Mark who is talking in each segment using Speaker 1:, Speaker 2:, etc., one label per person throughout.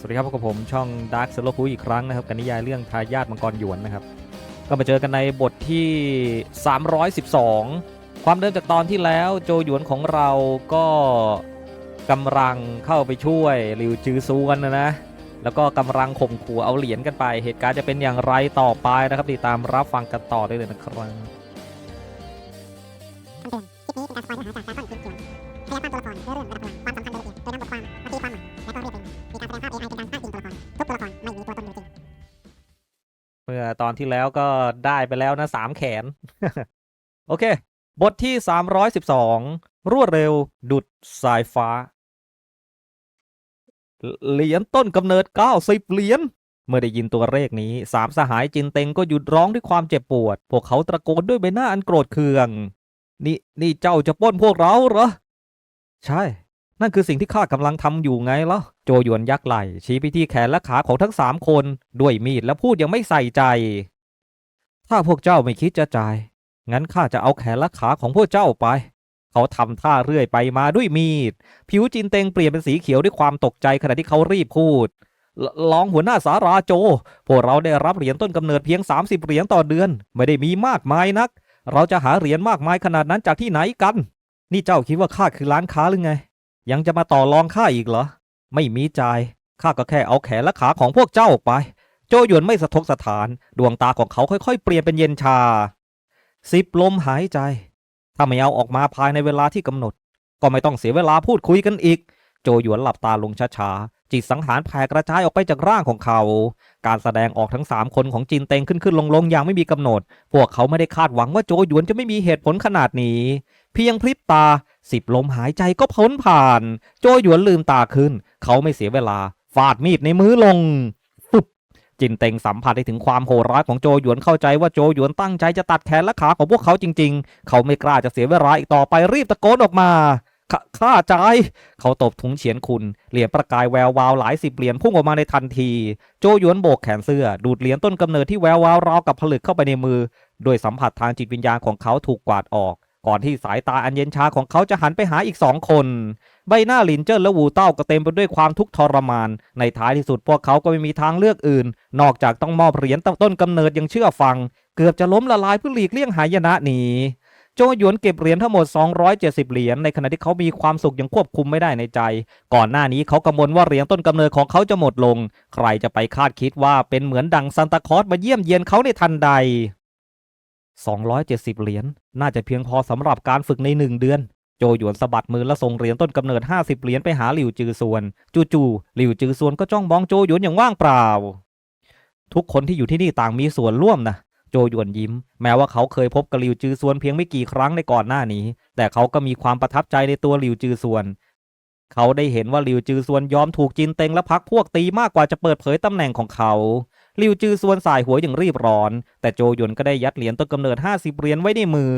Speaker 1: สวัสดีครับพบกับผมช่อง Dark s o l o คุยอีกครั้งนะครับ กับนิยายเรื่องทายาทมังกรหยวนนะครับ ก็มาเจอกันในบทที่ 312 ความเดิมจากตอนที่แล้วโจหยวนของเราก็กำลังเข้าไปช่วยริวจือซูกันนะนะ แล้วก็กำลังข่มขู่เอาเหรียญกันไป เหตุการณ์จะเป็นอย่างไรต่อไปนะครับ ติดตามรับฟังกันต่อได้เลยนะครับ
Speaker 2: เมื่อตอน
Speaker 1: ที่แล้วก็ได้ไปแล้วนะสามแขน โอเค บทที่ 312 รวดเร็วดุดสายฟ้า เหรียญต้นกำเนิด 90 เหรียญเมื่อได้ยินตัวเลขนี้สามสหายจินเต็งก็หยุดร้องด้วยความเจ็บปวด พวกเขาตะโกนด้วยใบหน้าอันโกรธเคือง นี่นี่เจ้าจะปล้นพวกเราเหรอ ใช่ นั่นคือสิ่งที่ข้ากำลังทำอยู่ไงล่ะโจหยวนยักไหล่ชี้ไปที่แขนและขาของทั้งสามคน ด้วยมีดและพูดยังไม่ใส่ใจ ถ้าพวกเจ้าไม่คิดจะจ่าย งั้นข้าจะเอาแขนและขาของพวกเจ้าไป เขาทำท่าเรื่อยไปมาด้วยมีด ผิวจินเตงเปลี่ยนเป็นสีเขียวด้วยความตกใจขณะที่เขารีบพูดลลองหัวหน้าสาราโจ พวกเราได้รับเหรียญต้นกำเนิดเพียง 30 เหรียญต่อเดือน ไม่ได้มีมากมายนัก เราจะหาเหรียญมากมายขนาดนั้นจากที่ไหนกัน นี่เจ้าคิดว่าข้าคือร้านค้าหรือไง ยังจะมาต่อรองข้าอีกเหรอ ไม่มีจ่าย ข้าก็แค่เอาแขนและขาของพวกเจ้าไป โจหยวนไม่สะทกสถาน ดวงตาของเขาค่อยๆ เปลี่ยนเป็นเย็นชา สิบลมหายใจ ถ้าไม่เอาออกมาภายในเวลาที่กำหนด ก็ไม่ต้องเสียเวลาพูดคุยกันอีก โจหยวนหลับตาลงช้าๆ จิตสังหารแผ่กระจายออกไปจากร่างของเขา การแสดงออกทั้งสามคนของจินเตงขึ้นขึ้นลงลงๆอย่างไม่มีกำหนด พวกเขาไม่ได้คาดหวังว่าโจหยวนจะไม่มีเหตุผลขนาดนี้ พียงพริบตาสิบลมหายใจก็พ้นผ่าน โจหยวนลืมตาขึ้น เขาไม่เสียเวลา ฟาดมีดในมือลงฟึบจินเต็งสัมผัสได้ถึงความโหดร้ายของโจหยวนเข้าใจว่าโจหยวนตั้งใจจะตัดแขนและขาของพวกเขาจริง ๆ เขาไม่กล้าจะเสียเวลาอีกต่อไปรีบตะโกนออกมาขข้าใจ เขาตบถุงเฉียนคุณ เหรียญประกายแวววาวหลายสิบเหรียญพุ่งออกมาในทันที โจหยวนโบกแขนเสื้อ ดูดเหรียญต้นกำเนิดที่แวววาวราวกับผลึกเข้าไปในมือ โดยสัมผัสทางจิตวิญญาณของเขาถูกกวาดออก ก่อนที่สายตาอันเย็นชาของเขาจะหันไปหาอีกสองคน ใบหน้าลินเจิ้นและวูเต้าก็เต็มไปด้วยความทุกข์ทรมาน ในท้ายที่สุดพวกเขาก็ไม่มีทางเลือกอื่น นอกจากต้องมอบเหรียญต้นกำเนิดยังเชื่อฟัง เกือบจะล้มละลายเพื่อหลีกเลี่ยงหายนะหนีโจหยวนเก็บเหรียญทั้งหมด 270 เหรียญ ในขณะที่เขามีความสุขยังควบคุมไม่ได้ในใจ ก่อนหน้านี้เขากังวลว่าเหรียญต้นกำเนิดของเขาจะหมดลง ใครจะไปคาดคิดว่าเป็นเหมือนดังซันตาคอสมาเยี่ยมเยียนเขาในทันใด 270 เหรียญ น่าจะเพียงพอสำหรับการฝึกในหนึ่งเดือน โจหยวนสะบัดมือและส่งเหรียญต้นกำเนิด 50 เหรียญไปหาหลิวจือซวน จู่ๆหลิวจือซวนก็จ้องมองโจหยวนอย่างว่างเปล่า ทุกคนที่อยู่ที่นี่ต่างมีส่วนร่วมนะ โจหยวนยิ้ม แม้ว่าเขาเคยพบกับหลิวจือซวนเพียงไม่กี่ครั้งในก่อนหน้านี้ แต่เขาก็มีความประทับใจในตัวหลิวจือซวน เขาได้เห็นว่าหลิวจือซวนยอมถูกจินเต็งและพักพวกตีมากกว่าจะเปิดเผยตำแหน่งของเขา ลิวจือซวนสายหัวอย่างรีบร้อน แต่โจยวนก็ได้ยัดเหรียญต้นกำเนิด 50 เหรียญไว้ในมือ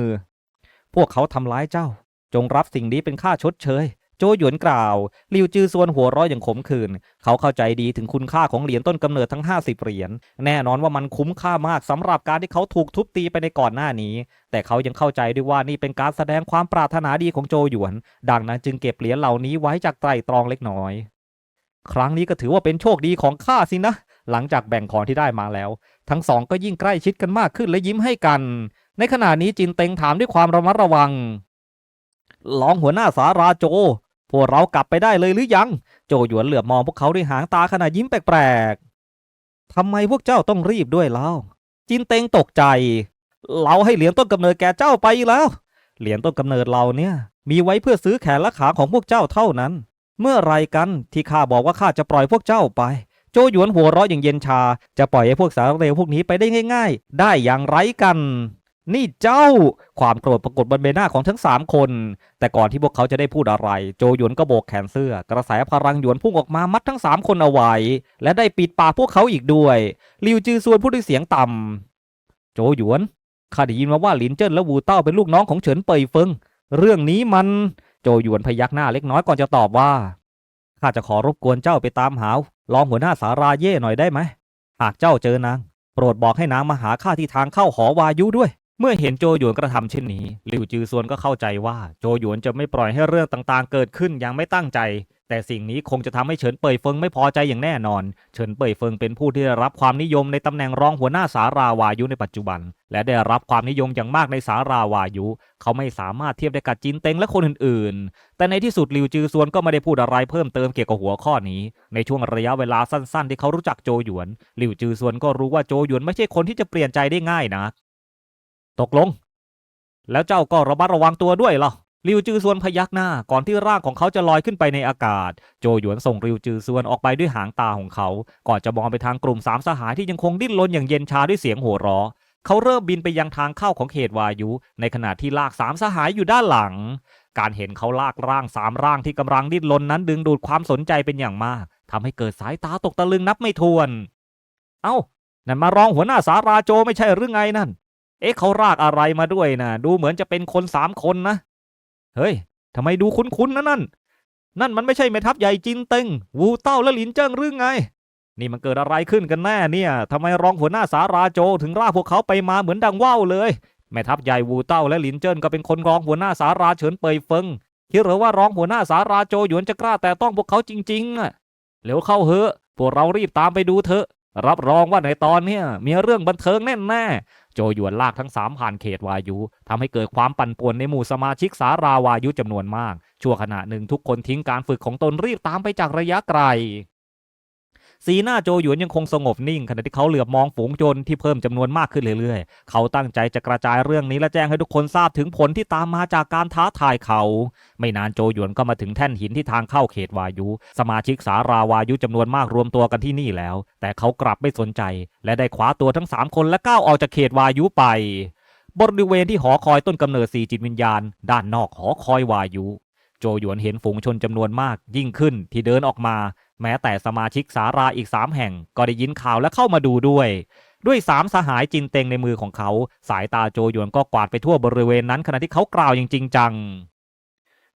Speaker 1: พวกเขาทำร้ายเจ้า จงรับสิ่งนี้เป็นค่าชดเชย โจหยวนกล่าวหลิวจือซวนหัวร้อยอย่างขมขื่นเขาเข้าใจดีถึงคุณค่าของเหรียญต้นกำเนิดทั้ง 50 เหรียญแน่นอนว่ามันคุ้มค่ามากสำหรับการที่เขาถูกทุบตีไปในก่อนหน้านี้ แต่เขายังเข้าใจด้วยว่านี่เป็นการแสดงความปรารถนาดีของโจหยวน ดังนั้นจึงเก็บเหรียญเหล่านี้ไว้จากไตรตรองเล็กน้อยครั้งนี้ก็ถือว่าเป็นโชคดีของข้าสินะ หลังจากแบ่งของที่ได้มาแล้ว ทั้งสองก็ยิ่งใกล้ชิดกันมากขึ้นและยิ้มให้กัน ในขณะนี้จินเต็งถามด้วยความระมัดระวังลองหัวหน้าสาราโจ พวกเรากลับไปได้เลยหรือยัง โจหยวนเหลือบมองพวกเขาด้วยหางตาขณะยิ้มแปลกๆทำไมพวกเจ้าต้องรีบด้วยเล่าจินเต็งตกใจ เราให้เหรียญต้นกำเนิดแก่เจ้าไปแล้ว เหรียญต้นกำเนิดเราเนี่ย มีไว้เพื่อซื้อแขนและขาของพวกเจ้าเท่านั้น เมื่อไรกันที่ข้าบอกว่าข้าจะปล่อยพวกเจ้าไป โจหยวนหัวเราะอย่างเย็นชา จะปล่อยให้พวกสารเลวพวกนี้ไปได้ง่าย ๆ ได้อย่างไรกัน นี่เจ้า ความโกรธปรากฏบนใบหน้าของทั้งสามคน แต่ก่อนที่พวกเขาจะได้พูดอะไร โจหยวนก็โบกแขนเสื้อ กระแสพลังหยวนพุ่งออกมามัดทั้งสามคนเอาไว้ และได้ปิดปากพวกเขาอีกด้วยลิวจือซวนพูดด้วยเสียงต่ำโจหยวนข้าได้ยินมาว่าหลินเจิ้นและวูเต้าเป็นลูกน้องของเฉินเปยเฟิง เรื่องนี้มันโจหยวนพยักหน้าเล็กน้อยก่อนจะตอบว่าข้าจะขอรบกวนเจ้าไปตามหา ลองหัวหน้าสาราเย่หน่อยได้ไหม หากเจ้าเจอนาง โปรดบอกให้นางมาหาข้าที่ทางเข้าหอวายุด้วย เมื่อเห็นโจหยวนกระทำเช่นนี้ หลิวจือซวนก็เข้าใจว่า โจหยวนจะไม่ปล่อยให้เรื่องต่างๆ เกิดขึ้นอย่างไม่ตั้งใจ แต่สิ่งนี้คงจะทำให้เฉินเป่ยเฟิงไม่พอใจอย่างแน่นอน เฉินเป่ยเฟิงเป็นผู้ที่ได้รับความนิยมในตำแหน่งรองหัวหน้าสาราวายุในปัจจุบัน และได้รับความนิยมอย่างมากในสาราวายุ เขาไม่สามารถเทียบได้กับจินเต็งและคนอื่นๆ แต่ในที่สุดหลิวจือซวนก็ไม่ได้พูดอะไรเพิ่มเติมเกี่ยวกับหัวข้อนี้ ในช่วงระยะเวลาสั้นๆ ที่เขารู้จักโจหยวน หลิวจือซวนก็รู้ว่าโจหยวนไม่ใช่คนที่จะเปลี่ยนใจได้ง่ายนะ ตกลง แล้วเจ้าก็ระมัดระวังตัวด้วยเหรอ ริวจือซวนพยักหน้าก่อนที่ร่างของเขาจะลอยขึ้นไปในอากาศ โจหยวนส่งริวจือซวนออกไปด้วยหางตาของเขา ก่อนจะมองไปทางกลุ่มสามสหายที่ยังคงดิ้นรนอย่างเย็นชาด้วยเสียงโห่เราะเขาเริ่มบินไปยังทางเข้าของเขตวายุ ในขณะที่ลากสามสหายอยู่ด้านหลัง การเห็นเขาลากร่างสามร่างที่กำลังดิ้นรนนั้นดึงดูดความสนใจเป็นอย่างมากทำให้เกิดสายตาตกตะลึงนับไม่ถ้วน เอ้า นั่นมารองหัวหน้าสาราโจไม่ใช่หรือไงนั่น เอ๊ะเขารากอะไรมาด้วยนะดูเหมือนจะเป็นคนสามคนนะ เฮ้ยทำไมดูคุ้นๆนะนั่น นั่นมันไม่ใช่แม่ทัพใหญ่จินเต็ง วูเต้าและหลินเจิ้งหรือไง นี่มันเกิดอะไรขึ้นกันแน่เนี่ยทำไมรองหัวหน้าสาราโจถึงลาพวกเขาไปมาเหมือนดังว่าวเลย แม่ทัพใหญ่วูเต้าและหลินเจิ้นก็เป็นคนรองหัวหน้าสาราเฉินเปยเฟิงคิดหรือว่ารองหัวหน้าสาราโจหยวนจะกล้าแต่ต้องพวกเขาจริงๆอะเร็วเข้าเหอะพวกเรารีบตามไปดูเถอะ รับรองว่าในตอนเนี้ยมีเรื่องบันเทิงแน่ๆโจหยวนลากทั้งสามผ่านเขตวายุทำให้เกิดความปั่นป่วนในหมู่สมาชิกสาราวายุจำนวนมาก ชั่วขณะหนึ่งทุกคนทิ้งการฝึกของตนรีบตามไปจากระยะไกล สีหน้าโจหยวนยังคงสงบนิ่ง ขณะที่เขาเหลือบมองฝูงโจรที่เพิ่มจำนวนมากขึ้นเรื่อยๆ เขาตั้งใจจะกระจายเรื่องนี้และแจ้งให้ทุกคนทราบถึงผลที่ตามมาจากการท้าทายเขา ไม่นานโจหยวนก็มาถึงแท่นหินที่ทางเข้าเขตวายุ สมาชิกสาราวายุจำนวนมากรวมตัวกันที่นี่แล้ว แต่เขากลับไม่สนใจ และได้คว้าตัวทั้งสามคนและก้าวออกจากเขตวายุไป บริเวณที่หอคอยต้นกำเนิดสี่จิตวิญญาณ ด้านนอกหอคอยวายุ โจหยวนเห็นฝูงชนจำนวนมากยิ่งขึ้นที่เดินออกมา แม้แต่สมาชิกสาราอีกสามแห่งก็ได้ยินข่าวและเข้ามาดูด้วย ด้วยสามสหายจินเตงในมือของเขา สายตาโจยวนก็กวาดไปทั่วบริเวณนั้นขณะที่เขากล่าวอย่างจริงจัง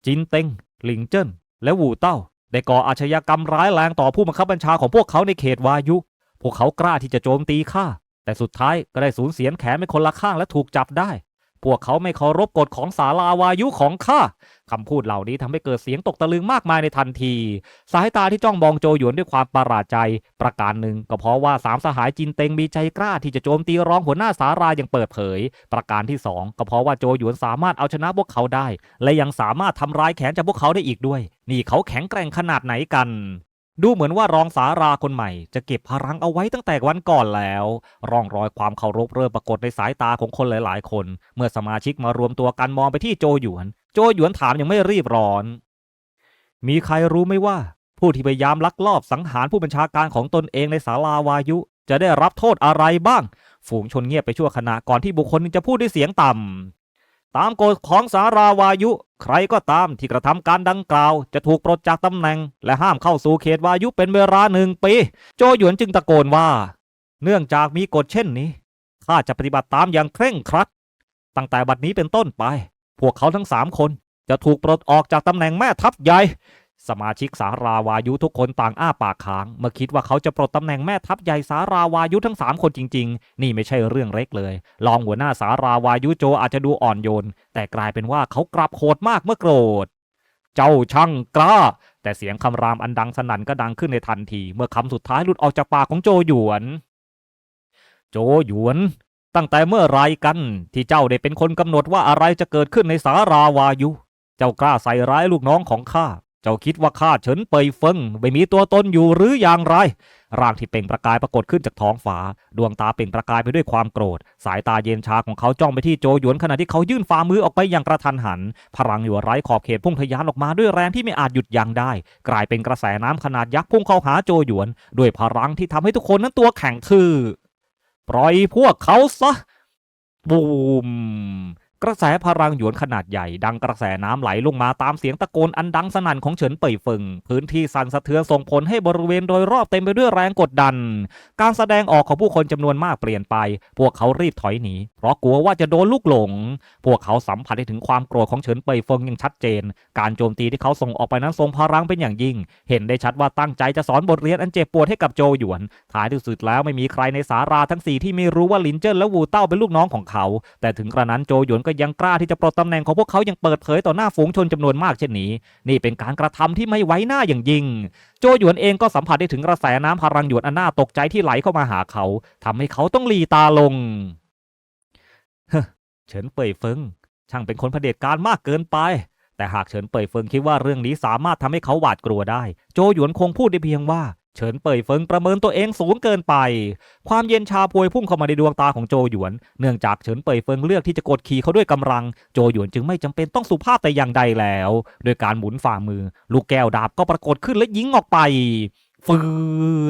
Speaker 1: จินเตงหลิงเจิ้น และวูเต้า ได้ก่ออาชญากรรมร้ายแรงต่อผู้บังคับบัญชาของพวกเขาในเขตวายุ พวกเขากล้าที่จะโจมตีข้าแต่สุดท้ายก็ได้สูญเสียแขนไปคนละข้างและถูกจับได้ พวกเขาไม่เคารพกฎของสาลาวายุของข้าคำพูดเหล่านี้ทำให้เกิดเสียงตกตะลึงมากมายในทันที สายตาที่จ้องมองโจหยวนด้วยความประหลาดใจ ประการหนึ่งก็เพราะว่าสามสหายจินเต็งมีใจกล้าที่จะโจมตีรองหัวหน้าสาราอย่างเปิดเผย ประการที่สองก็เพราะว่าโจหยวนสามารถเอาชนะพวกเขาได้ และยังสามารถทำร้ายแขนจากพวกเขาได้อีกด้วย นี่เขาแข็งแกร่งขนาดไหนกัน ดูเหมือนว่ารองสาราคนใหม่จะเก็บพลังเอาไว้ตั้งแต่วันก่อนแล้ว ร่องรอยความเคารพเริ่มปรากฏในสายตาของคนหลาย ๆ คน เมื่อสมาชิกมารวมตัวกันมองไปที่โจหยวน โจหยวนถามยังไม่รีบร้อน มีใครรู้ไหมว่า ผู้ที่พยายามลักลอบสังหารผู้บัญชาการของตนเองในศาลาวายุ จะได้รับโทษอะไรบ้าง ฝูงชนเงียบไปชั่วขณะก่อนที่บุคคลนึงจะพูดด้วยเสียงต่ำ ตามกฎของสาราวายุ ใครก็ตามที่กระทำการดังกล่าว จะถูกปลดจากตำแหน่ง และห้ามเข้าสู่เขตวายุเป็นเวลาหนึ่งปี โจหยวนจึงตะโกนว่า เนื่องจากมีกฎเช่นนี้ข้าจะปฏิบัติตามอย่างเคร่งครัด ตั้งแต่บัดนี้เป็นต้นไป พวกเขาทั้งสามคนจะถูกปลดออกจากตำแหน่งแม่ทัพใหญ่ สมาชิกสาราวายุทุกคนต่างอ้าปากค้างเมื่อคิดว่าเขาจะปลดตำแหน่งแม่ทัพใหญ่สาราวายุทั้งสามคนจริง ๆ นี่ไม่ใช่เรื่องเล็กเลย รองหัวหน้าสาราวายุโจอาจจะดูอ่อนโยน แต่กลายเป็นว่าเขากลับโหดมากเมื่อโกรธ เจ้าช่างกล้า แต่เสียงคำรามอันดังสนั่นก็ดังขึ้นในทันที เมื่อคำสุดท้ายหลุดออกจากปากของโจหยวน โจหยวน ตั้งแต่เมื่อไรกัน ที่เจ้าได้เป็นคนกำหนดว่าอะไรจะเกิดขึ้นในสาราวายุ เจ้ากล้าใส่ร้ายลูกน้องของข้า เจ้าคิดว่าข้าเฉินเปยเฟิงไม่มีตัวตนอยู่หรืออย่างไร ร่างที่เปล่งประกายปรากฏขึ้นจากท้องฟ้า ดวงตาเปล่งประกายไปด้วยความโกรธ สายตาเย็นชาของเขาจ้องไปที่โจหยวนขณะที่เขายื่นฝ่ามือออกไปอย่างกระทันหัน พลังอยู่ไร้ขอบเขตพุ่งทะยานออกมาด้วยแรงที่ไม่อาจหยุดยั้งได้ กลายเป็นกระแสน้ำขนาดยักษ์พุ่งเข้าหาโจหยวน ด้วยพลังที่ทำให้ทุกคนนั้นตัวแข็งทื่อปล่อยพวกเขาซะบูม กระแสพลังหยวนขนาดใหญ่ดังกระแสน้ำไหลลงมาตามเสียงตะโกนอันดังสนั่นของเฉินเป่ยเฟิง พื้นที่สั่นสะเทือนส่งผลให้บริเวณโดยรอบเต็มไปด้วยแรงกดดัน การแสดงออกของผู้คนจำนวนมากเปลี่ยนไป พวกเขารีบถอยหนี เพราะกลัวว่าจะโดนลูกหลง พวกเขาสัมผัสได้ถึงความโกรธของเฉินเป่ยเฟิงอย่างชัดเจน การโจมตีที่เขาส่งออกไปนั้นทรงพลังเป็นอย่างยิ่ง เห็นได้ชัดว่าตั้งใจจะสอนบทเรียนอันเจ็บปวดให้กับโจหยวน ท้ายที่สุดแล้วไม่มีใครในสาราทั้งสี่ที่ไม่รู้ว่าลินเจิ้นและวูเต้าเป็นลูกน้องของเขา แต่ถึงกระนั้นโจหยวนก็ก็ยังกล้าที่จะปลดตำแหน่งของพวกเขายังเปิดเผยต่อหน้าฝูงชนจำนวนมากเช่นนี้ นี่เป็นการกระทำที่ไม่ไว้หน้าอย่างยิ่ง โจหยวนเองก็สัมผัสได้ถึงกระแสน้ำพลังหยวนอันน่าตกใจที่ไหลเข้ามาหาเขาทำให้เขาต้องหลีตาลงเฮ้อเฉินเป่ยเฟิง ช่างเป็นคนเผด็จการมากเกินไป แต่หากเฉินเป่ยเฟิงคิดว่าเรื่องนี้สามารถทำให้เขาหวาดกลัวได้ โจหยวนคงพูดได้เพียงว่า เฉินเป่ยเฟิงประเมินตัวเองสูงเกินไป ความเย็นชาพวยพุ่งเข้ามาในดวงตาของโจหยวน เนื่องจากเฉินเป่ยเฟิงเลือกที่จะกดขี่เขาด้วยกำลัง โจหยวนจึงไม่จำเป็นต้องสุภาพแต่อย่างใดแล้ว โดยการหมุนฝ่ามือ ลูกแก้วดาบก็ปรากฏขึ้นและยิงออกไป ฟื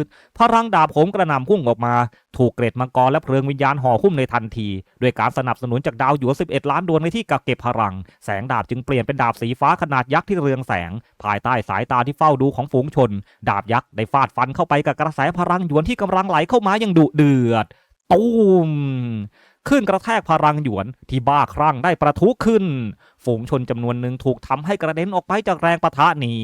Speaker 1: ดพลังดาบโหมกระหน่ำพุ่งออกมา ถูกเกรดมังกรและเพลิงวิญญาณห่อหุ้มในทันที ด้วยการสนับสนุนจากดาวหยวน11 ล้านดวงในที่กักเก็บพลัง แสงดาบจึงเปลี่ยนเป็นดาบสีฟ้าขนาดยักษ์ที่เรืองแสง ภายใต้สายตาที่เฝ้าดูของฝูงชน ดาบยักษ์ได้ฟาดฟันเข้าไปกับกระแสพลังหยวนที่กำลังไหลเข้ามาอย่างดุเดือด ตูม ขึ้นกระแทกพลังหยวนที่บ้าคลั่งได้ประทุขึ้น ฝูงชนจำนวนหนึ่งถูกทำให้กระเด็นออกไปจากแรงปะทะนี้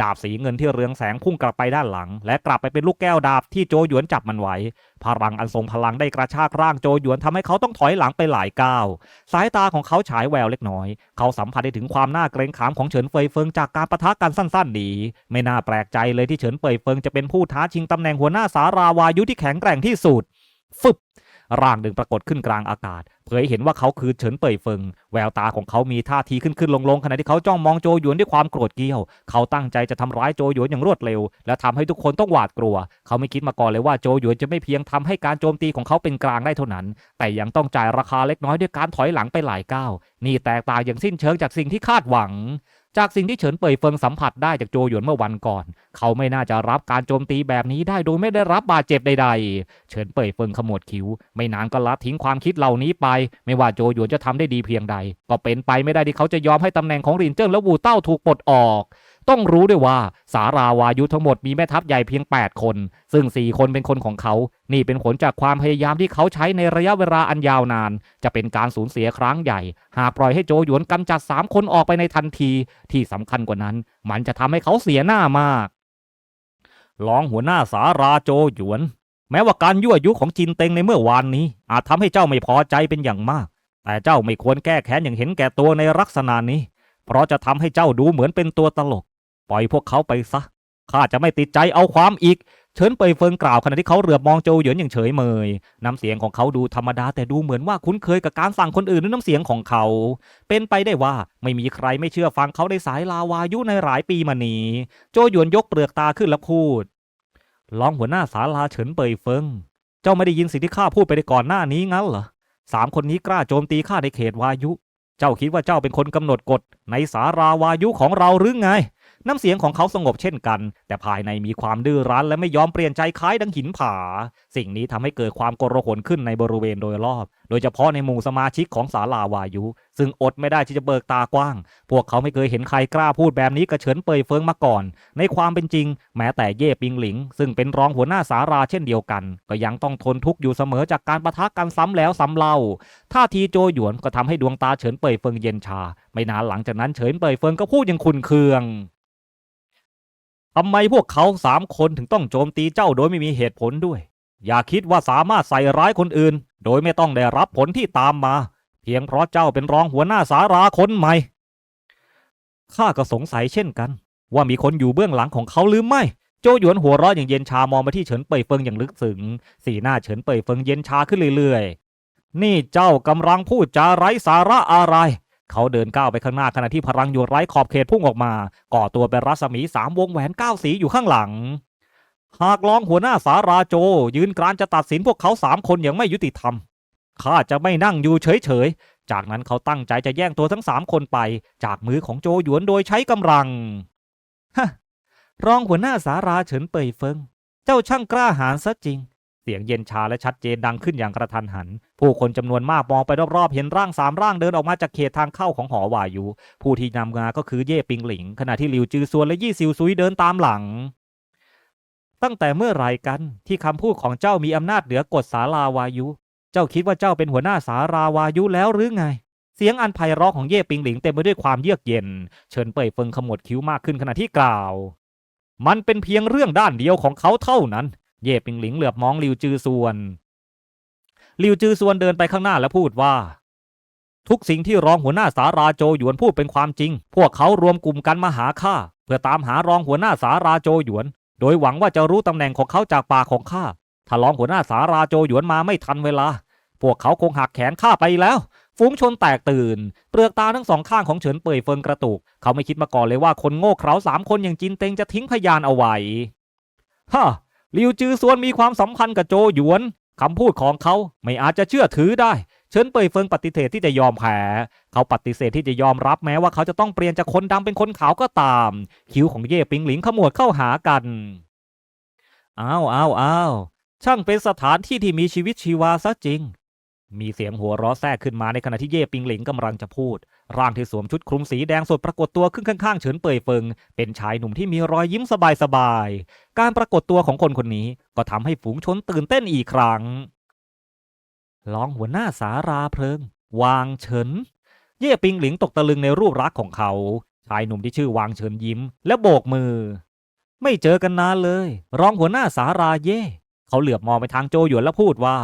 Speaker 1: ดาบสีเงินที่เรืองแสงพุ่งกลับไปด้านหลัง และกลับไปเป็นลูกแก้วดาบที่โจหยวนจับมันไว้ พลังอันทรงพลังได้กระชากร่างโจหยวนทำให้เขาต้องถอยหลังไปหลายก้าว สายตาของเขาฉายแววเล็กน้อย เขาสัมผัสได้ถึงความน่าเกรงขามของเฉินเฟยเฟิงจากการประทะกันสั้นๆนี้ไม่น่าแปลกใจเลยที่เฉินเฟยเฟิงจะเป็นผู้ท้าชิงตำแหน่งหัวหน้าสาราวายุที่แข็งแกร่งที่สุดฟึบ ร่างหนึ่งปรากฏขึ้นกลางอากาศ เผยเห็นว่าเขาคือเฉินเป่ยเฟิง แววตาของเขามีท่าทีขึ้นขึ้นลงลงขณะที่เขาจ้องมองโจหยวนด้วยความโกรธเกรี้ยว เขาตั้งใจจะทำร้ายโจหยวนอย่างรวดเร็ว และทำให้ทุกคนต้องหวาดกลัว เขาไม่คิดมาก่อนเลยว่าโจหยวนจะไม่เพียงทำให้การโจมตีของเขาเป็นกลางได้เท่านั้น แต่ยังต้องจ่ายราคาเล็กน้อยด้วยการถอยหลังไปหลายก้าวนี่แตกต่างอย่างสิ้นเชิงจากสิ่งที่คาดหวัง จากสิ่งที่เฉินเป่ยเฟิงสัมผัสได้จากโจหยวนเมื่อวันก่อน เขาไม่น่าจะรับการโจมตีแบบนี้ได้โดยไม่ได้รับบาดเจ็บใดๆ เฉินเป่ยเฟิงขมวดคิ้ว ไม่นานก็ละทิ้งความคิดเหล่านี้ไป ไม่ว่าโจหยวนจะทำได้ดีเพียงใด ก็เป็นไปไม่ได้ที่เขาจะยอมให้ตำแหน่งของหลินเจิ้งและวูเต้าถูกปลดออก ต้องรู้ด้วยว่าสาราวายุทั้งหมดมีแม่ทัพใหญ่เพียง 8 คน ซึ่ง 4 คนเป็นคนของเขา นี่เป็นผลจากความพยายามที่เขาใช้ในระยะเวลาอันยาวนาน จะเป็นการสูญเสียครั้งใหญ่ หากปล่อยให้โจหยวนกำจัด 3 คนออกไปในทันที ที่สำคัญกว่านั้น มันจะทำให้เขาเสียหน้ามากรองหัวหน้าสาราโจหยวน แม้ว่าการยั่วยุของจินเต็งในเมื่อวานนี้ อาจทำให้เจ้าไม่พอใจเป็นอย่างมาก แต่เจ้าไม่ควรแก้แค้นอย่างเห็นแก่ตัวในลักษณะนี้ เพราะจะทำให้เจ้าดูเหมือนเป็นตัวตลก ปล่อยพวกเขาไปซะ ข้าจะไม่ติดใจเอาความอีก เฉินเปยเฟิงกล่าวขณะที่เขาเหลือบมองโจเหยินอย่างเฉยเมย น้ำเสียงของเขาดูธรรมดาแต่ดูเหมือนว่าคุ้นเคยกับการสั่งคนอื่นด้วยน้ำเสียงของเขา เป็นไปได้ว่าไม่มีใครไม่เชื่อฟังเขาในสายลาวายุในหลายปีมานี้ โจหยวนยกเปลือกตาขึ้นแล้วพูดรองหัวหน้าศาลาเฉินเปยเฟิง เจ้าไม่ได้ยินสิ่งที่ข้าพูดไปในก่อนหน้านี้งั้นเหรอสามคนนี้กล้าโจมตีข้าในเขตวายุ เจ้าคิดว่าเจ้าเป็นคนกำหนดกฎในสาราวายุของเราหรือไง น้ำเสียงของเขาสงบเช่นกัน แต่ภายในมีความดื้อรั้นและไม่ยอมเปลี่ยนใจคล้ายดังหินผา สิ่งนี้ทำให้เกิดความโกรหนขึ้นในบริเวณโดยรอบ โดยเฉพาะในหมู่สมาชิกของสาลาวายุ ซึ่งอดไม่ได้ที่จะเบิกตากว้าง พวกเขาไม่เคยเห็นใครกล้าพูดแบบนี้กับเฉินเปยเฟิงมาก่อน ในความเป็นจริง แม้แต่เย่ปิงหลิง ซึ่งเป็นรองหัวหน้าสาราเช่นเดียวกัน ก็ยังต้องทนทุกข์อยู่เสมอจากการประทะกันซ้ำแล้วซ้ำเล่าท่าทีโจหยวนก็ทำให้ดวงตาเฉินเปยเฟิงเย็นชา ไม่นานหลังจากนั้นเฉินเปยเฟิงก็พูดอย่างขุนเคือง ทำไมพวกเขาสามคนถึงต้องโจมตีเจ้าโดยไม่มีเหตุผลด้วย อย่าคิดว่าสามารถใส่ร้ายคนอื่น โดยไม่ต้องได้รับผลที่ตามมา เพียงเพราะเจ้าเป็นรองหัวหน้าสาราคนใหม่ข้าก็สงสัยเช่นกัน ว่ามีคนอยู่เบื้องหลังของเขาหรือไม่ โจหยวนหัวเราะอย่างเย็นชามองมาที่เฉินเป่ยเฟิงอย่างลึกซึ้งสีหน้าเฉินเป่ยเฟิงเย็นชาขึ้นเรื่อยๆ นี่เจ้ากำลังพูดจาไร้สาระอะไร เขาเดินก้าวไปข้างหน้าขณะที่พลังโยนไร้ขอบเขตพุ่งออกมา ก่อตัวเป็นรัศมีสามวงแหวนเก้าสีอยู่ข้างหลัง หากรองหัวหน้าสาราโจ ยืนกรานจะตัดสินพวกเขาสามคนอย่างไม่ยุติธรรมข้าจะไม่นั่งอยู่เฉยๆ จากนั้นเขาตั้งใจจะแย่งตัวทั้งสามคนไป จากมือของโจหยวนโดยใช้กำลังฮะรองหัวหน้าสาราเฉินเป่ยเฟิง เจ้าช่างกล้าหาญซะจริง เสียงเย็นชาและชัดเจนดังขึ้นอย่างกระทันหัน ผู้คนจำนวนมากมองไปรอบๆ เห็นร่างสามร่างเดินออกมาจากเขตทางเข้าของหอวายุ ผู้ที่นำมาก็คือเย่ปิงหลิง ขณะที่หลิวจือซวนและยี่ซิวซุยเดินตามหลัง ตั้งแต่เมื่อไหรกันที่คำพูดของเจ้ามีอำนาจเหนือกฎสาลาวายุ เจ้าคิดว่าเจ้าเป็นหัวหน้าสาราวายุแล้วหรือไงเสียงอันไพเราะของเย่ปิงหลิงเต็มไปด้วยความเยือกเย็น เฉินเป่ยเฟิงขมวดคิ้วมากขึ้นขณะที่กล่าว มันเป็นเพียงเรื่องด้านเดียวของเขาเท่านั้น เย่ปิงหลิงเหลือบมองหลิวจือซวน หลิวจือซวนเดินไปข้างหน้าและพูดว่า ทุกสิ่งที่รองหัวหน้าสาราโจหยวนพูดเป็นความจริง พวกเขารวมกลุ่มกันมาหาข้าเพื่อตามหารองหัวหน้าสาราโจหยวน โดยหวังว่าจะรู้ตำแหน่งของเขาจากปากของข้าถ้ารองหัวหน้าสาราโจหยวนมาไม่ทันเวลา พวกเขาคงหักแขนข้าไปแล้วฝูงชนแตกตื่น เปลือกตาทั้งสองข้างของเฉินเป่ยเฟิงกระตุก เขาไม่คิดมาก่อนเลยว่าคนโง่เขลาสามคนอย่างจินเตงจะทิ้งพยานเอาไว้ฮ่าลิวจือซวนมีความสัมพันธ์กับโจหยวน คำพูดของเขาไม่อาจจะเชื่อถือได้ เฉินเปยเฟิงปฏิเสธที่จะยอมแพ้เขาปฏิเสธที่จะยอมรับแม้ว่าเขาจะต้องเปลี่ยนจากคนดำเป็นคนขาวก็ตาม คิ้วของเย่ปิงหลิงขมวดเข้าหากันอ้าวอ้าวอ้าวช่างเป็นสถานที่ที่มีชีวิตชีวาซะจริง มีเสียงหัวเราะแทรกขึ้นมาในขณะที่เย่ปิงหลิงกำลังจะพูด ร่างที่สวมชุดคลุมสีแดงสดปรากฏตัวขึ้นข้างๆเฉินเปยเฟิง เป็นชายหนุ่มที่มีรอยยิ้มสบายๆ การปรากฏตัวของคนคนนี้ก็ทำให้ฝูงชนตื่นเต้นอีกครั้งรองหัวหน้าสาราเพลิง วางเฉิน เย่ปิงหลิงตกตะลึงในรูปรักษ์ของเขา ชายหนุ่มที่ชื่อวางเฉินยิ้ม และโบกมือ ไม่เจอกันนานเลย รองหัวหน้าสาราเย่เขาเหลือบมองไปทางโจหยวนแล้วพูดว่า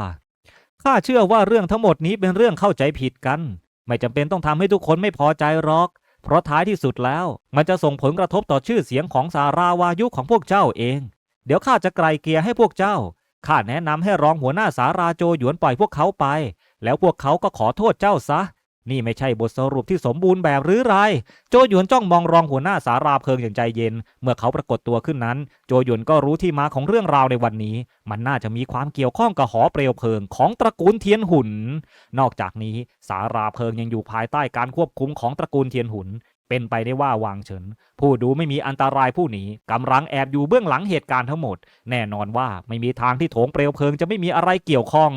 Speaker 1: ข้าเชื่อว่าเรื่องทั้งหมดนี้เป็นเรื่องเข้าใจผิดกัน ไม่จำเป็นต้องทำให้ทุกคนไม่พอใจหรอก เพราะท้ายที่สุดแล้ว มันจะส่งผลกระทบต่อชื่อเสียงของสาราวายุของพวกเจ้าเอง เดี๋ยวข้าจะไกลเกลียให้พวกเจ้าข้าแนะนำให้รองหัวหน้าสาราโจหยวนปล่อยพวกเขาไป แล้วพวกเขาก็ขอโทษเจ้าซะ นี่ไม่ใช่บทสรุปที่สมบูรณ์แบบหรือไร โจหยวนจ้องมองรองหัวหน้าสาราเพลิงอย่างใจเย็น เมื่อเขาปรากฏตัวขึ้นนั้น โจหยวนก็รู้ที่มาของเรื่องราวในวันนี้ มันน่าจะมีความเกี่ยวข้องกับหอเปลวเพลิงของตระกูลเทียนหุน นอกจากนี้สาราเพลิงยังอยู่ภายใต้การควบคุมของตระกูลเทียนหุนเป็นไปได้ว่าวางเฉิน ผู้ดูไม่มีอันตรายผู้นี้กำลังแอบอยู่เบื้องหลังเหตุการณ์ทั้งหมด แน่นอนว่าไม่มีทางที่โถงเปลวเพลิงจะไม่มีอะไรเกี่ยวข้อง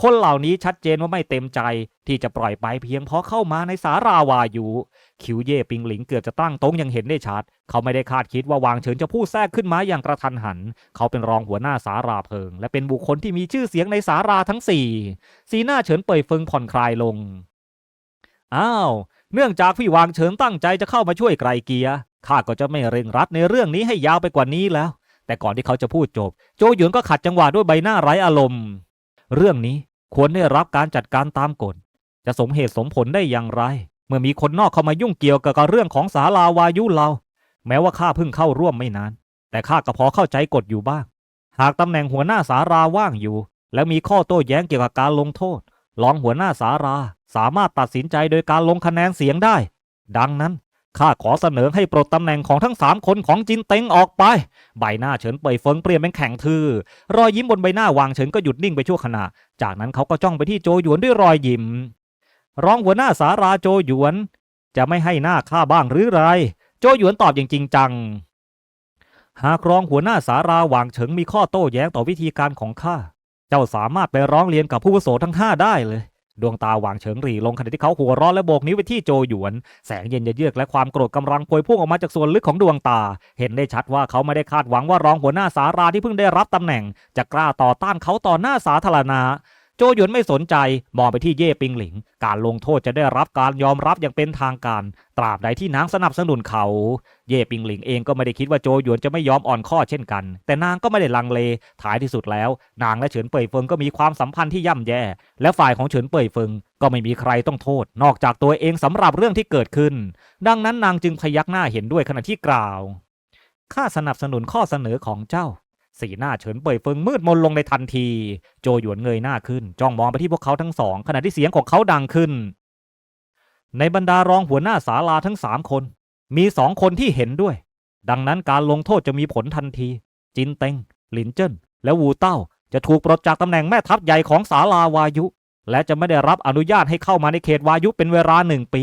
Speaker 1: คนเหล่านี้ชัดเจนว่าไม่เต็มใจ ที่จะปล่อยไปเพียงเพราะเข้ามาในสาราวาอยุคิวเย่ปิงหลิงเกือบจะตั้งตรงยังเห็นได้ชัด เขาไม่ได้คาดคิดว่าวางเฉินจะพูดแทรกขึ้นมาอย่างกระทันหัน เขาเป็นรองหัวหน้าสาราเพลิง และเป็นบุคคลที่มีชื่อเสียงในสาราทั้งสี่สีหน้าเฉินเป่ยเฟิงผ่อนคลายลง อ้าว เนื่องจากพี่วางเฉินตั้งใจจะเข้ามาช่วยไกลเกลียข้าก็จะไม่เร่งรัดในเรื่องนี้ให้ยาวไปกว่านี้แล้ว แต่ก่อนที่เขาจะพูดจบ โจหยวนก็ขัดจังหวะด้วยใบหน้าไร้อารมณ์ เรื่องนี้ควรได้รับการจัดการตามกฎ จะสมเหตุสมผลได้อย่างไร เมื่อมีคนนอกเข้ามายุ่งเกี่ยวกับเรื่องของสาลาวายุเรา แม้ว่าข้าเพิ่งเข้าร่วมไม่นาน แต่ข้าก็พอเข้าใจกฎอยู่บ้าง หากตำแหน่งหัวหน้าสาราว่างอยู่ และมีข้อโต้แย้งเกี่ยวกับการลงโทษรองหัวหน้าสาราสามารถตัดสินใจโดยการลงคะแนนเสียงได้ ดังนั้น ข้าขอเสนอให้ปลดตำแหน่งของทั้งสามคนของจินเต็งออกไป ใบหน้าเฉินเป่ยเฟิงเปลี่ยนเป็นแข็งทื่อรอยยิ้มบนใบหน้าวางเฉินก็หยุดนิ่งไปชั่วขณะ จากนั้นเขาก็จ้องไปที่โจหยวนด้วยรอยยิ้มรองหัวหน้าสาราโจหยวน จะไม่ให้หน้าข้าบ้างหรือไร โจหยวนตอบอย่างจริงจัง หากรองหัวหน้าสาราวางเฉิงมีข้อโต้แย้งต่อวิธีการของข้า เจ้าสามารถไปร้องเรียนกับผู้วุโสทั้งห้าได้เลย ดวงตาวางเฉิงหรีลงขณะที่เขาหัวเร้อนและโบกนิ้วไปที่โจหยวน แสงเย็นเยือกและความโกรธกำลังพวยพุ่งออกมาจากส่วนลึกของดวงตา เห็นได้ชัดว่าเขาไม่ได้คาดหวังว่ารองหัวหน้าสาราที่เพิ่งได้รับตำแหน่ง จะกล้าต่อต้านเขาต่อหน้าสาธารณะ จหยวนไม่สนใจมองไปที่เย่ปิงหลิง การลงโทษจะได้รับการยอมรับอย่างเป็นทางการ ตราบใดที่นางสนับสนุนเขา เย่ปิงหลิงเองก็ไม่ได้คิดว่าโจหยวนจะไม่ยอมอ่อนข้อเช่นกัน แต่นางก็ไม่ได้ลังเลท้ายที่สุดแล้ว นางและเฉินเป่ยเฟิงก็มีความสัมพันธ์ที่ย่ำแย่ และฝ่ายของเฉินเป่ยเฟิงก็ไม่มีใครต้องโทษ นอกจากตัวเองสำหรับเรื่องที่เกิดขึ้น ดังนั้นนางจึงพยักหน้าเห็นด้วยขณะที่กล่าวข้าสนับสนุนข้อเสนอของเจ้า สีหน้าเฉินเป่ยเฟิงมืดมนลงในทันที โจหยวนเงยหน้าขึ้น จ้องมองไปที่พวกเขาทั้งสองขณะที่เสียงของเขาดังขึ้น ในบรรดารองหัวหน้าศาลาทั้งสามคน มีสองคนที่เห็นด้วย ดังนั้นการลงโทษจะมีผลทันที จินเต็ง หลินเจิ้น และวูเต้า จะถูกปลดจากตำแหน่งแม่ทัพใหญ่ของศาลาวายุ และจะไม่ได้รับอนุญาตให้เข้ามาในเขตวายุเป็นเวลาหนึ่งปี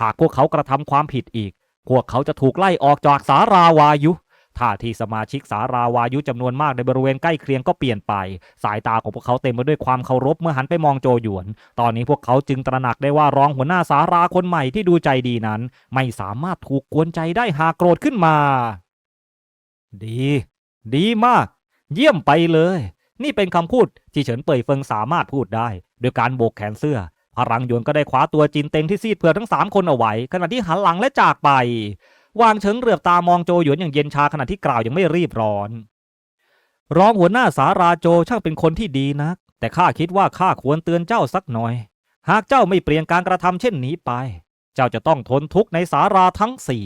Speaker 1: หากพวกเขากระทำความผิดอีก พวกเขาจะถูกไล่ออกจากสาราวายุ ท่าทีสมาชิกสาราวายุจำนวนมากในบริเวณใกล้เคียงก็เปลี่ยนไป สายตาของพวกเขาเต็มไปด้วยความเคารพเมื่อหันไปมองโจหยวน ตอนนี้พวกเขาจึงตระหนักได้ว่ารองหัวหน้าสาราคนใหม่ที่ดูใจดีนั้น ไม่สามารถถูกกวนใจได้หากโกรธขึ้นมา ดี ดีมาก เยี่ยมไปเลย นี่เป็นคำพูดที่เฉินเป่ยเฟิงสามารถพูดได้โดยการโบกแขนเสื้อพลังหยวนก็ได้คว้าตัวจินเต็งที่ซีดเผือทั้งสามคนเอาไว้ ขณะที่หันหลังและจากไป วางเฉิงเหลือบตามองโจหยวนอย่างเย็นชาขณะที่กล่าวยังไม่รีบร้อน รองหัวหน้าสาราโจช่างเป็นคนที่ดีนัก แต่ข้าคิดว่าข้าควรเตือนเจ้าสักหน่อย หากเจ้าไม่เปลี่ยนการกระทำเช่นนี้ไป เจ้าจะต้องทนทุกข์ในสาราทั้งสี่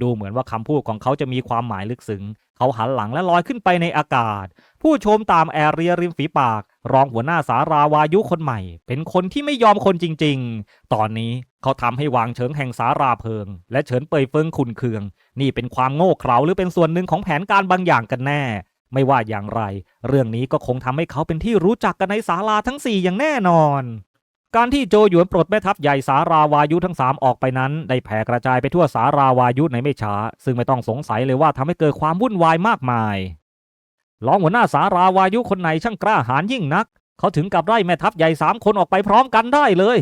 Speaker 1: ดูเหมือนว่าคำพูดของเขาจะมีความหมายลึกซึ้ง เขาหันหลังและลอยขึ้นไปในอากาศ ผู้ชมตามแอเรียริมฝีปาก รองหัวหน้าสาราวายุคนใหม่ เป็นคนที่ไม่ยอมคนจริง ๆ ตอนนี้เขาทำให้วางเฉิงแห่งสาราเพิง และเฉินเปยเฟิงขุนเคือง นี่เป็นความโง่เขลาหรือเป็นส่วนหนึ่งของแผนการบางอย่างกันแน่ ไม่ว่าอย่างไร เรื่องนี้ก็คงทำให้เขาเป็นที่รู้จักกันในศาลาทั้งสี่อย่างแน่นอน การที่โจหยวนปลดแม่ทัพใหญ่สาราวายุทั้งสามออกไปนั้น ได้แผ่กระจายไปทั่วสาราวายุในไม่ช้า ซึ่งไม่ต้องสงสัยเลยว่าทำให้เกิดความวุ่นวายมากมาย รองหัวหน้าสาราวายุคนไหนช่างกล้าหาญยิ่งนัก เขาถึงกับไล่แม่ทัพใหญ่สามคนออกไปพร้อมกันได้เลย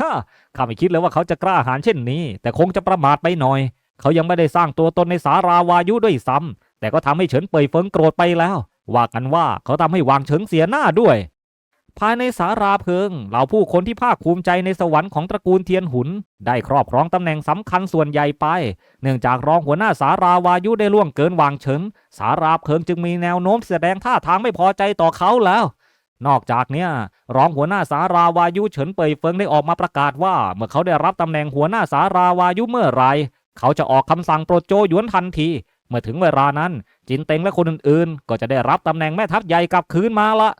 Speaker 1: ฮ่าข้าไม่คิดเลยว่าเขาจะกล้าหาญเช่นนี้ แต่คงจะประมาทไปหน่อย เขายังไม่ได้สร้างตัวตนในสาราวายุด้วยซ้ำแต่ก็ทำให้เฉินเปยเฟิงโกรธไปแล้ว ว่ากันว่าเขาทำให้วางเฉิงเสียหน้าด้วย ภายในสาราเพิง เหล่าผู้คนที่ภาคภูมิใจในสวรรค์ของตระกูลเทียนหุน ได้ครอบครองตำแหน่งสำคัญส่วนใหญ่ไป เนื่องจากรองหัวหน้าสาราวายุได้ล่วงเกินวางเฉิงสาราเพิงจึงมีแนวโน้มแสดงท่าทางไม่พอใจต่อเขาแล้ว นอกจากเนี้ยรองหัวหน้าสาราวายุเฉินเปยเฟิงได้ออกมาประกาศว่า เมื่อเขาได้รับตำแหน่งหัวหน้าสาราวายุเมื่อไรเขาจะออกคำสั่งโปรดโจหยวนทันที เมื่อถึงเวลานั้น จินเต็งและคนอื่นๆ ก็จะได้รับตำแหน่งแม่ทัพใหญ่กลับคืนมาละ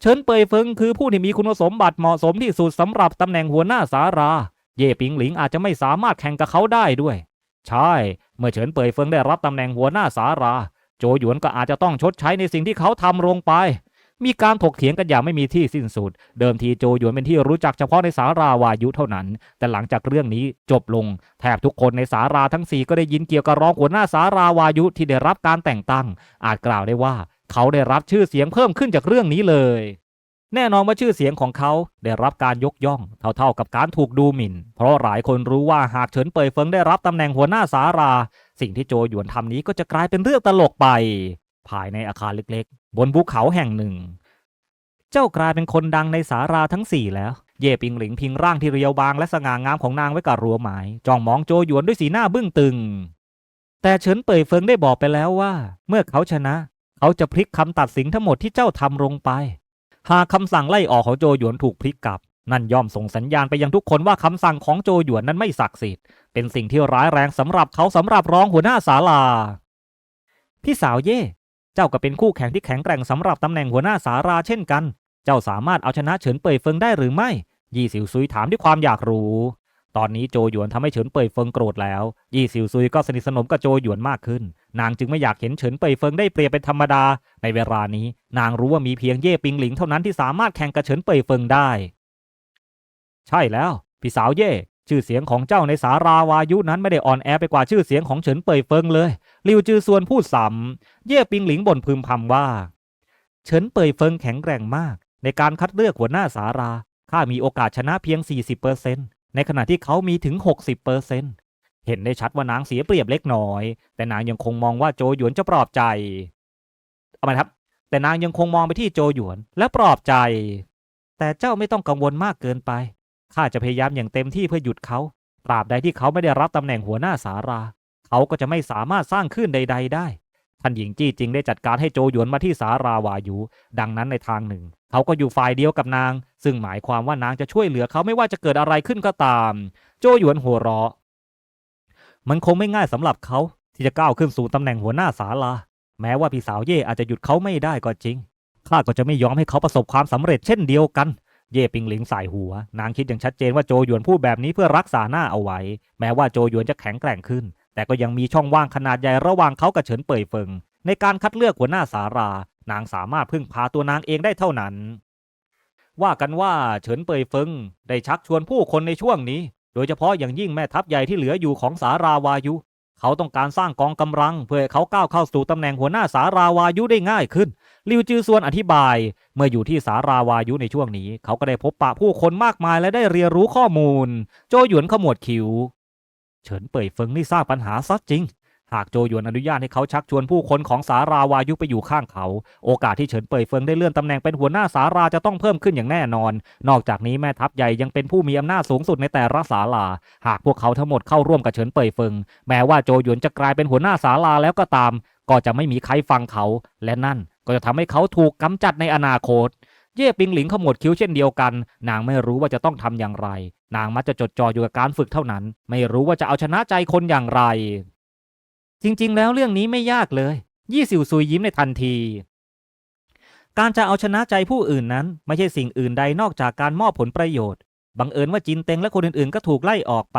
Speaker 1: เฉินเปยเฟิงคือผู้ที่มีคุณสมบัติเหมาะสมที่สุดสำหรับตำแหน่งหัวหน้าสารา เย่ปิงหลิงอาจจะไม่สามารถแข่งกับเขาได้ด้วย ใช่ เมื่อเฉินเปยเฟิงได้รับตำแหน่งหัวหน้าสารา โจหยวนก็อาจจะต้องชดใช้ในสิ่งที่เขาทำลงไป มีการถกเถียงกันอย่างไม่มีที่สิ้นสุด เดิมทีโจหยวนเป็นที่รู้จักเฉพาะในสาราวายุเท่านั้น แต่หลังจากเรื่องนี้จบลง แทบทุกคนในสาราทั้งสี่ก็ได้ยินเกี่ยวกับรองหัวหน้าสาราวายุที่ได้รับการแต่งตั้ง อาจกล่าวได้ว่า เขาได้รับชื่อเสียงเพิ่มขึ้นจากเรื่องนี้เลย แน่นอนว่าชื่อเสียงของเขาได้รับการยกย่อง เท่าๆกับการถูกดูหมิ่น เพราะหลายคนรู้ว่าหากเฉินเปยเฟิงได้รับตำแหน่งหัวหน้าสารา สิ่งที่โจหยวนทำนี้ก็จะกลายเป็นเรื่องตลกไป ภายในอาคารเล็กๆ บนภูเขาแห่งหนึ่ง เจ้ากลายเป็นคนดังในสาราทั้งสี่แล้วเย่ปิงหลิงพิงร่างที่เรียวบางและสง่างามของนางไว้กับรั้วไม้จ้องมองโจหยวนด้วยสีหน้าบึ้งตึง แต่เฉินเปยเฟิงได้บอกไปแล้วว่า เมื่อเขาชนะ เขาจะพลิกคำตัดสินทั้งหมดที่เจ้าทำลงไป หากคำสั่งไล่ออกของโจหยวนถูกพลิกกลับ นั่นย่อมส่งสัญญาณไปยังทุกคนว่าคำสั่งของโจหยวนนั้นไม่ศักดิ์สิทธิ์เป็นสิ่งที่ร้ายแรงสำหรับเขาสำหรับรองหัวหน้าศาลา พี่สาวเย่เจ้าก็เป็นคู่แข่งที่แข็งแกร่งสำหรับตำแหน่งหัวหน้าสาราเช่นกัน เจ้าสามารถเอาชนะเฉินเปยเฟิงได้หรือไม่ ยี่สิวซุยถามด้วยความอยากรู้ ตอนนี้โจหยวนทำให้เฉินเปยเฟิงโกรธแล้ว ยี่สิวซุยก็สนิทสนมกับโจหยวนมากขึ้น นางจึงไม่อยากเห็นเฉินเปยเฟิงได้เปรียบเป็นธรรมดา ในเวลานี้ นางรู้ว่ามีเพียงเย่ปิงหลิงเท่านั้นที่สามารถแข่งกับเฉินเปยเฟิงได้ ใช่แล้ว พี่สาวเย่ชื่อเสียงของเจ้าในสาราวายุนั้นไม่ได้อ่อนแอไปกว่าชื่อเสียงของเฉินเปยเฟิงเลยลิวจือส่วนพูดซ้ำเย่ปิงหลิงบ่นพึมพำว่า เฉินเปยเฟิงแข็งแกร่งมาก ในการคัดเลือกหัวหน้าสาราข้ามีโอกาสชนะเพียง 40% ในขณะที่เขามีถึง 60%เห็นได้ชัดว่านางเสียเปรียบเล็กน้อย แต่นางยังคงมองว่าโจหยวนจะปลอบใจเอาไหมครับ แต่นางยังคงมองไปที่โจหยวนและปลอบใจ แต่เจ้าไม่ต้องกังวลมากเกินไปข้าจะพยายามอย่างเต็มที่เพื่อหยุดเขาตราบใดที่เขาไม่ได้รับตำแหน่งหัวหน้าสารา เขาก็จะไม่สามารถสร้างขึ้นใด ๆ ได้ ท่านหญิงจี้จริงได้จัดการให้โจหยวนมาที่สาราวายุ ดังนั้นในทางหนึ่ง เขาก็อยู่ฝ่ายเดียวกับนาง ซึ่งหมายความว่านางจะช่วยเหลือเขาไม่ว่าจะเกิดอะไรขึ้นก็ตาม โจหยวนหัวเราะ มันคงไม่ง่ายสำหรับเขาที่จะก้าวขึ้นสู่ตำแหน่งหัวหน้าศาลา แม้ว่าพี่สาวเย่อาจจะหยุดเขาไม่ได้ก็จริง ข้าก็จะไม่ยอมให้เขาประสบความสำเร็จเช่นเดียวกัน เย่ปิงหลิงสายหัว นางคิดอย่างชัดเจนว่าโจหยวนพูดแบบนี้เพื่อรักษาหน้าเอาไว้ แม้ว่าโจหยวนจะแข็งแกร่งขึ้น แต่ก็ยังมีช่องว่างขนาดใหญ่ระหว่างเขากับเฉินเป่ยเฟิง ในการคัดเลือกหัวหน้าสารานางสามารถพึ่งพาตัวนางเองได้เท่านั้น ว่ากันว่าเฉินเป่ยเฟิงได้ชักชวนผู้คนในช่วงนี้ โดยเฉพาะอย่างยิ่งแม่ทัพใหญ่ที่เหลืออยู่ของสาราวายุ เขาต้องการสร้างกองกำลัง เพื่อเขาก้าวเข้าสู่ตำแหน่งหัวหน้าสาราวายุได้ง่ายขึ้นลิวจือส่วนอธิบาย เมื่ออยู่ที่สาราวายุในช่วงนี้ เขาก็ได้พบปะผู้คนมากมายและได้เรียนรู้ข้อมูล โจหยวนขมวดคิ้ว เฉินเป่ยเฟิงนี่สร้างปัญหาซัดจริง หากโจหยวนอนุญาตให้เขาชักชวนผู้คนของสาราวายุไปอยู่ข้างเขา โอกาสที่เฉินเป่ยเฟิงได้เลื่อนตำแหน่งเป็นหัวหน้าสาราจะต้องเพิ่มขึ้นอย่างแน่นอน นอกจากนี้แม่ทัพใหญ่ยังเป็นผู้มีอำนาจสูงสุดในแต่ละศาลาหากพวกเขาทั้งหมดเข้าร่วมกับเฉินเป่ยเฟิง แม้ว่าโจหยวนจะกลายเป็นหัวหน้าศาลาแล้วก็ตาม ก็จะไม่มีใครฟังเขา และนั่นก็จะทำให้เขาถูกกำจัดในอนาคต เย่ปิงหลิงขมวดคิ้วเช่นเดียวกัน นางไม่รู้ว่าจะต้องทำอย่างไร นางมักจะจดจ่ออยู่กับการฝึกเท่านั้น ไม่รู้ว่าจะเอาชนะใจคนอย่างไร จริงๆ แล้วเรื่องนี้ไม่ยากเลย ยี่สิวซุยยิ้มในทันที การจะเอาชนะใจผู้อื่นนั้น ไม่ใช่สิ่งอื่นใดนอกจากการมอบผลประโยชน์ บังเอิญว่าจินเต็งและคนอื่นๆ ก็ถูกไล่ออกไป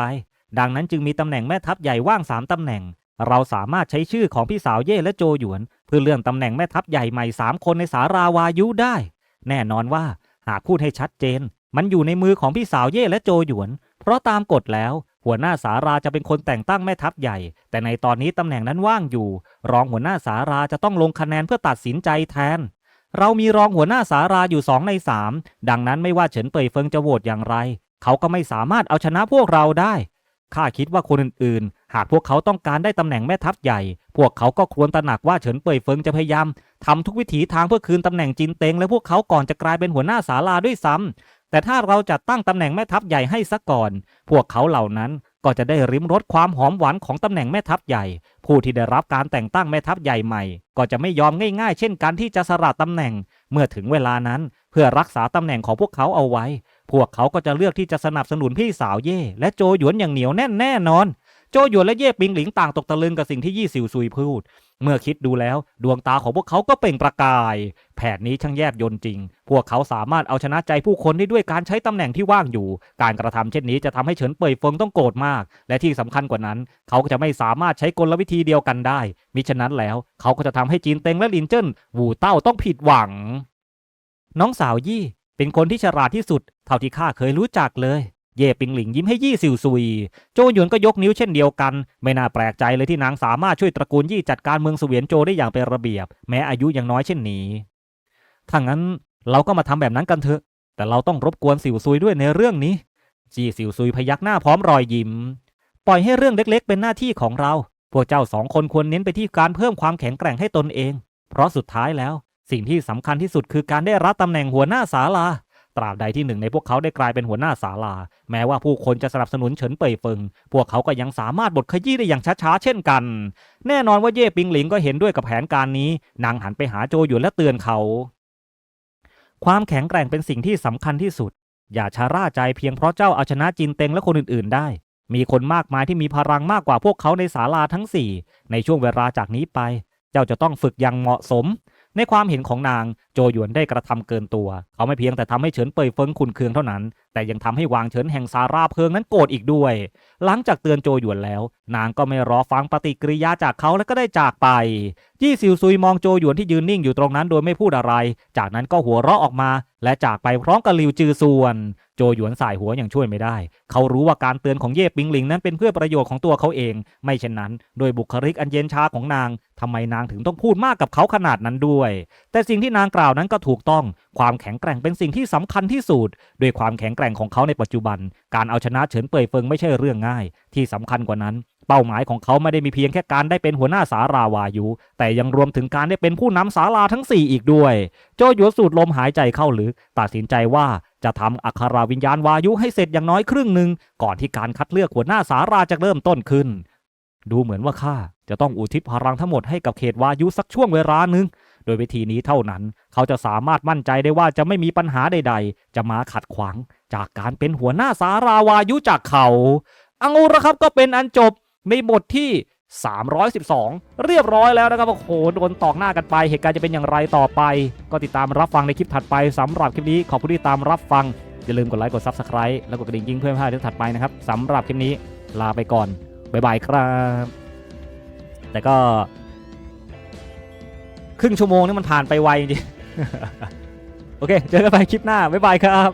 Speaker 1: ดังนั้นจึงมีตำแหน่งแม่ทัพใหญ่ว่างสามตำแหน่ง เราสามารถใช้ชื่อของพี่สาวเย่และโจหยวน เพื่อเลื่อนตำแหน่งแม่ทัพใหญ่ใหม่สามคนในสาราวายุได้ แน่นอนว่าหากพูดให้ชัดเจน มันอยู่ในมือของพี่สาวเย่และโจหยวน เพราะตามกฎแล้ว หัวหน้าสาราจะเป็นคนแต่งตั้งแม่ทัพใหญ่ แต่ในตอนนี้ตำแหน่งนั้นว่างอยู่ รองหัวหน้าสาราจะต้องลงคะแนนเพื่อตัดสินใจแทน เรามีรองหัวหน้าสาราอยู่สองในสามดังนั้นไม่ว่าเฉินเป่ยเฟิงจะโหวตอย่างไร เขาก็ไม่สามารถเอาชนะพวกเราได้ข้าคิดว่าคนอื่น หากพวกเขาต้องการได้ตำแหน่งแม่ทัพใหญ่ พวกเขาก็ควรตระหนักว่าเฉินเป่ยเฟิงจะพยายามทำทุกวิถีทางเพื่อคืนตำแหน่งจินเตงและพวกเขาก่อนจะกลายเป็นหัวหน้าศาลาด้วยซ้ำแต่ถ้าเราจัดตั้งตำแหน่งแม่ทัพใหญ่ให้ซะก่อน พวกเขาเหล่านั้นก็จะได้ริมรสความหอมหวานของตำแหน่งแม่ทัพใหญ่ ผู้ที่ได้รับการแต่งตั้งแม่ทัพใหญ่ใหม่ ก็จะไม่ยอมง่ายๆ เช่นกันที่จะสละตำแหน่ง เมื่อถึงเวลานั้น เพื่อรักษาตำแหน่งของพวกเขาเอาไว้ พวกเขาก็จะเลือกที่จะสนับสนุนพี่สาวเย่และโจหยวนอย่างเหนียวแน่นแน่นอน โจหยวนและเย่ปิงหลิงต่างตกตะลึงกับสิ่งที่ยี่สิวซุยพูด เมื่อคิดดูแล้วดวงตาของพวกเขาก็เปล่งประกาย แผนนี้ช่างแยบยนต์จริง พวกเขาสามารถเอาชนะใจผู้คนได้ด้วยการใช้ตำแหน่งที่ว่างอยู่ การกระทำเช่นนี้จะทำให้เฉินเป่ยเฟิงต้องโกรธมาก และที่สำคัญกว่านั้น เขาก็จะไม่สามารถใช้กลวิธีเดียวกันได้ มิฉะนั้นแล้วเขาก็จะทำให้จีนเต็งและลินเจิ้นวูเต้าต้องผิดหวัง น้องสาวยี่ เป็นคนที่ฉลาดที่สุด เท่าที่ข้าเคยรู้จักเลย เย่ปิงหลิงยิ้มให้ยี่สิวซุย โจหยวนก็ยกนิ้วเช่นเดียวกัน ไม่น่าแปลกใจเลยที่นางสามารถช่วยตระกูลยี่จัดการเมืองเสวียนโจได้อย่างเป็นระเบียบ แม้อายุยังน้อยเช่นนี้ถ้างั้นเราก็มาทำแบบนั้นกันเถอะ แต่เราต้องรบกวนสิวซุยด้วยในเรื่องนี้ จีสิวซุยพยักหน้าพร้อมรอยยิ้ม ปล่อยให้เรื่องเล็กๆ เป็นหน้าที่ของเรา พวกเจ้าสองคนควรเน้นไปที่การเพิ่มความแข็งแกร่งให้ตนเอง เพราะสุดท้ายแล้ว สิ่งที่สำคัญที่สุดคือการได้รับตำแหน่งหัวหน้าศาลา ตราบใดที่หนึ่งในพวกเขาได้กลายเป็นหัวหน้าศาลา แม้ว่าผู้คนจะสนับสนุนเฉินเป่ยเฟิง พวกเขาก็ยังสามารถบดขยี้ได้อย่างช้าๆ เช่นกัน แน่นอนว่าเย่ปิงหลิงก็เห็นด้วยกับแผนการนี้ นางหันไปหาโจหยวนและเตือนเขา ความแข็งแกร่งเป็นสิ่งที่สำคัญที่สุด อย่าชาร่าใจเพียงเพราะเจ้าเอาชนะจินเต็งและคนอื่นๆ ได้ มีคนมากมายที่มีพลังมากกว่าพวกเขาในศาลาทั้งสี่ในช่วงเวลาจากนี้ไป เจ้าจะต้องฝึกอย่างเหมาะสม ในความเห็นของนางโจหยวนได้กระทำเกินตัว เขาไม่เพียงแต่ทำให้เฉินเป่ยเฟิงขุนเคืองเท่านั้น แต่ยังทำให้วางเฉินแห่งซาร่าเพิงนั้นโกรธอีกด้วย หลังจากเตือนโจหยวนแล้ว นางก็ไม่รอฟังปฏิกิริยาจากเขาแล้วก็ได้จากไป ยี่ซิวซุยมองโจหยวนที่ยืนนิ่งอยู่ตรงนั้นโดยไม่พูดอะไร จากนั้นก็หัวเราะออกมา และจากไปพร้อมกับลิวจือส่วน โจหยวนสายหัวอย่างช่วยไม่ได้ เขารู้ว่าการเตือนของเย่ปิงหลิงนั้นเป็นเพื่อประโยชน์ของตัวเขาเอง ไม่เช่นนั้น โดยบุคลิกอันเย็นชาของนางทำไมนางถึงต้องพูดมากกับเขาขนาดนั้นด้วย แต่สิ่งที่นางกล่าวนั้นก็ถูกต้อง ความแข็งแกร่งเป็นสิ่งที่สำคัญที่สุดด้วยความแข็งแกร่งของเขาในปัจจุบัน การเอาชนะเฉินเป่ยเฟิงไม่ใช่เรื่องง่าย ที่สำคัญกว่านั้น เป้าหมายของเขาไม่ได้มีเพียงแค่การได้เป็นหัวหน้าสาราวายุ แต่ยังรวมถึงการได้เป็นผู้นำศาลาทั้ง 4 อีกด้วย โจหยวนสูดลมหายใจเข้าลึกตัดสินใจว่าจะทำอัคราวิญญาณวายุให้เสร็จอย่างน้อยครึ่งหนึ่งก่อนที่การคัดเลือกหัวหน้าสาราจะเริ่มต้นขึ้น ดูเหมือนว่าข้าจะต้องอุทิศพลังทั้งหมดให้กับเขตวายุสักช่วงเวลาหนึ่ง โดยวิธีนี้เท่านั้น เขาจะสามารถมั่นใจได้ว่าจะไม่มีปัญหาใด ๆ จะมาขัดขวาง จากการเป็นหัวหน้าสาราวายุจากเขา เอาละครับก็เป็นอันจบในบทที่ 312 เรียบร้อยแล้วนะครับโอ้โหโดนตอกหน้ากันไป เหตุการณ์จะเป็นอย่างไรต่อไป ก็ติดตามรับฟังในคลิปถัดไปสำหรับคลิปนี้ขอบคุณที่ตามรับฟังอย่าลืมกดไลค์กด Subscribe แล้วกดกระดิ่งยิ่งเพื่อไม่พลาดคลิปถัดไปนะครับสำหรับคลิปนี้ลาไปก่อนบ๊ายบายครับ แต่ก็ ครึ่งชั่วโมงนี่มันผ่านไปไวจริง โอเค เจอกันไปคลิปหน้า บ๊ายบายครับ